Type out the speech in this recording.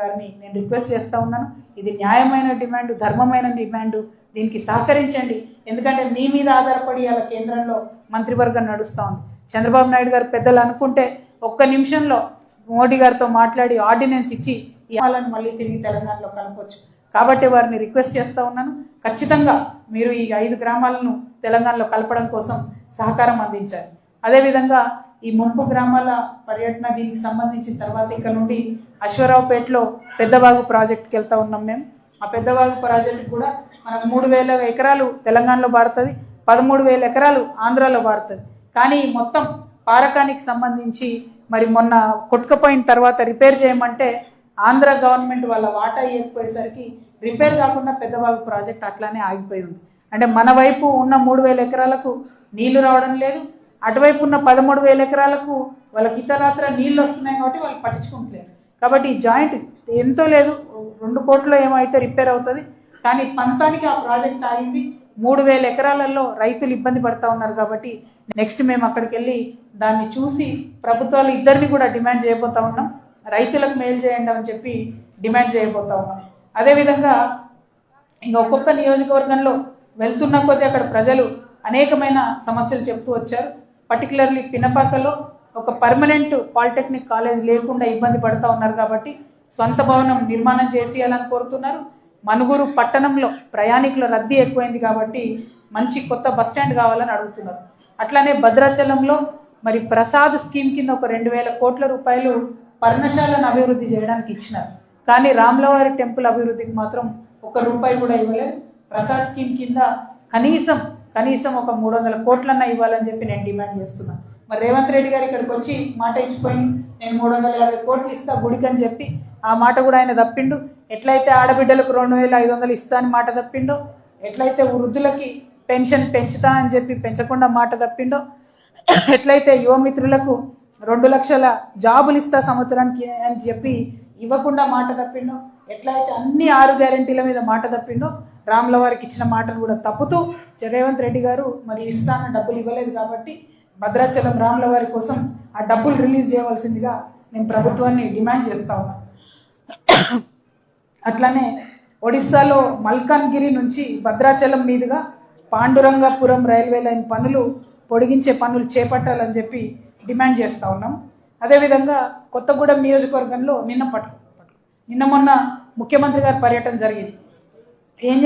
గారిని నేను రిక్వెస్ట్ చేస్తూ ఉన్నాను. ఇది న్యాయమైన డిమాండ్ ధర్మమైన డిమాండ్. దీనికి సహకరించండి. ఎందుకంటే మీ మీద ఆధారపడి అలా కేంద్రంలో మంత్రివర్గం నడుస్తూ ఉంది. చంద్రబాబు నాయుడు గారు పెద్దలు అనుకుంటే ఒక్క నిమిషంలో మోడీ గారితో మాట్లాడి ఆర్డినెన్స్ ఇచ్చి ఈ మళ్ళీ తిరిగి తెలంగాణలో కలపవచ్చు కాబట్టి వారిని రిక్వెస్ట్ చేస్తూ ఉన్నాను. ఖచ్చితంగా మీరు ఈ ఐదు గ్రామాలను తెలంగాణలో కలపడం కోసం సహకారం అందించాలి. అదేవిధంగా ఈ ముంపు గ్రామాల పర్యటన దీనికి సంబంధించిన తర్వాత ఇక్కడ నుండి అశ్వరావుపేటలో పెద్దవాగు ప్రాజెక్ట్కి వెళ్తా ఉన్నాం మేము. ఆ పెద్దవాగు ప్రాజెక్ట్ కూడా మనకు మూడు వేల ఎకరాలు తెలంగాణలో పారుతుంది పదమూడు వేల ఎకరాలు ఆంధ్రాలో పారుతుంది కానీ మొత్తం పారకానికి సంబంధించి మరి మొన్న కొట్టుకపోయిన తర్వాత రిపేర్ చేయమంటే ఆంధ్ర గవర్నమెంట్ వాళ్ళ వాటా ఇవ్వకపోయేసరికి రిపేర్ కాకుండా పెద్దవాగు ప్రాజెక్ట్ అట్లానే ఆగిపోయి ఉంది. అంటే మన వైపు ఉన్న మూడు వేల ఎకరాలకు నీళ్ళు రావడం లేదు అటువైపు ఉన్న పదమూడు వేల ఎకరాలకు వాళ్ళకి ఇతరాత్ర నీళ్ళు వస్తున్నాయి కాబట్టి వాళ్ళు పట్టించుకుంటలేరు. కాబట్టి ఈ జాయింట్ ఎంతో లేదు రెండు కోట్లు ఏమైతే రిపేర్ అవుతుంది. కానీ పంతానికి ఆ ప్రాజెక్ట్ ఆగింది. మూడు వేల ఎకరాలలో రైతులు ఇబ్బంది పడతా ఉన్నారు కాబట్టి నెక్స్ట్ మేము అక్కడికి వెళ్ళి దాన్ని చూసి ప్రభుత్వాలు ఇద్దరిని కూడా డిమాండ్ చేయబోతా ఉన్నాం. రైతులకు మేలు చేయండి అని చెప్పి డిమాండ్ చేయబోతా ఉన్నాం. అదేవిధంగా ఇంకా ఒక్కొక్క నియోజకవర్గంలో వెళ్తున్న కొద్దీ అక్కడ ప్రజలు అనేకమైన సమస్యలు చెప్తూ వచ్చారు. పర్టికులర్లీ పినపాకలో ఒక పర్మనెంట్ పాలిటెక్నిక్ కాలేజ్ లేకుండా ఇబ్బంది పడుతూ ఉన్నారు కాబట్టి సొంత భవనం నిర్మాణం చేసేయాలని కోరుతున్నారు. మనుగురు పట్టణంలో ప్రయాణికుల రద్దీ ఎక్కువైంది కాబట్టి మంచి కొత్త బస్ స్టాండ్ కావాలని అడుగుతున్నారు. అట్లానే భద్రాచలంలో మరి ప్రసాద్ స్కీమ్ కింద ఒక రెండు వేల కోట్ల రూపాయలు పర్ణశాలను అభివృద్ధి చేయడానికి ఇచ్చినారు. కానీ రామ్లవారి టెంపుల్ అభివృద్ధికి మాత్రం ఒక రూపాయి కూడా ఇవ్వలేదు. ప్రసాద్ స్కీమ్ కింద కనీసం కనీసం ఒక మూడు వందల కోట్లన్నా ఇవ్వాలని చెప్పి నేను డిమాండ్ చేస్తున్నాను మరి రేవంత్ రెడ్డి గారు ఇక్కడికి వచ్చి మాట ఇచ్చిపోయి నేను మూడు వందల యాభై కోట్లు ఇస్తా గుడికని చెప్పి ఆ మాట కూడా ఆయన తప్పిండు. ఎట్లయితే ఆడబిడ్డలకు రెండు వేల ఐదు వందలు ఇస్తా అని మాట తప్పిండో ఎట్లయితే వృద్ధులకి పెన్షన్ పెంచుతా అని చెప్పి పెంచకుండా మాట తప్పిండో ఎట్లయితే యువమిత్రులకు రెండు లక్షల జాబులు ఇస్తా సంవత్సరానికి అని చెప్పి ఇవ్వకుండా మాట తప్పిండో ఎట్లయితే అన్ని ఆరు గ్యారెంటీల మీద మాట తప్పిండో రాముల వారికి ఇచ్చిన మాటను కూడా తప్పుతూ రేవంత్ రెడ్డి గారు మరి ఇస్తాన డబ్బులు ఇవ్వలేదు కాబట్టి భద్రాచలం రాముల వారి కోసం ఆ డబ్బులు రిలీజ్ చేయవలసిందిగా నేను ప్రభుత్వాన్ని డిమాండ్ చేస్తా ఉన్నాను అట్లానే ఒడిస్సాలో మల్కాన్గిరి నుంచి భద్రాచలం మీదుగా పాండురంగపురం రైల్వే లైన్ పనులు పొడిగించే పనులు చేపట్టాలని చెప్పి డిమాండ్ చేస్తూ ఉన్నాం. అదేవిధంగా కొత్తగూడెం నియోజకవర్గంలో నిన్న పట్టు నిన్న మొన్న ముఖ్యమంత్రి గారి పర్యటన జరిగింది ఏం